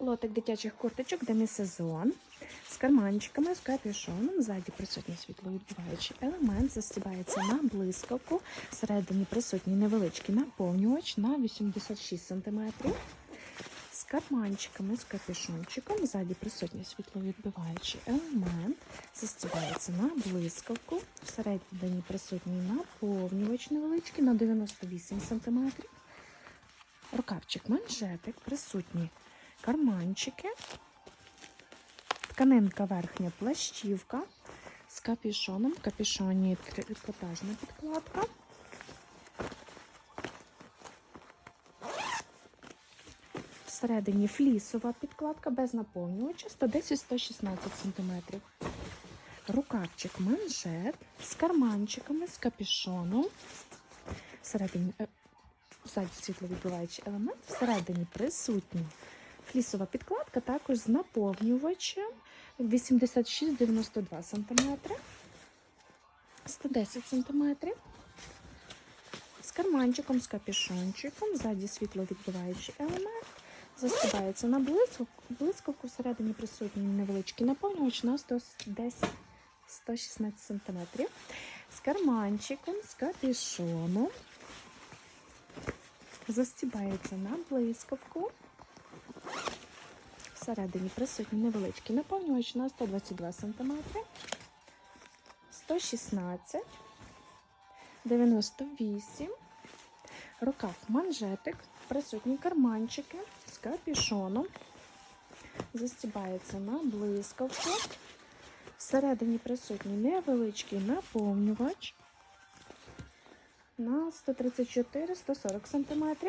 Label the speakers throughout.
Speaker 1: Лотик дитячих курточок демісезон з карманчиками, з капюшоном. Ззаді присутній світловідбиваючий елемент, застібається на блискавку. Всередині присутній невеличкий наповнювач на 86 см. З карманчиками, з капюшончиком. Ззаді присутній світловідбиваючий елемент. Застібається на блискавку. Всередині присутній наповнювач невеличкий на 98 см. Рукавчик манжетик, присутні карманчики, тканинка верхня плащівка з капюшоном. В капюшоні трикотажна підкладка. Всередині флісова підкладка без наповнювача 110-116 см. Рукавчик манжет з карманчиками, з капюшоном. Всередині е, ззаді світловідбиваючий елемент, всередині присутня флісова підкладка, також з наповнювачем. 86-92 см, 110 см, з карманчиком, з капюшончиком, ззаді світловідбиваючий елемент, застібається на блискавку, всередині присутній невеличкий наповнювач на 110 116 см, з карманчиком, з капюшоном, застібається на блискавку. Всередині присутній невеличкий наповнювач на 122 см, 116, 98, рукав манжетик, присутні карманчики з капюшоном, застібається на блискавку. Всередині присутній невеличкий наповнювач на 134-140 см.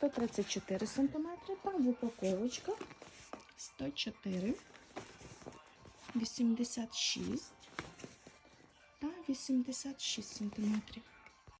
Speaker 1: 134 см та в упаковочках 104, 86 та 86 см.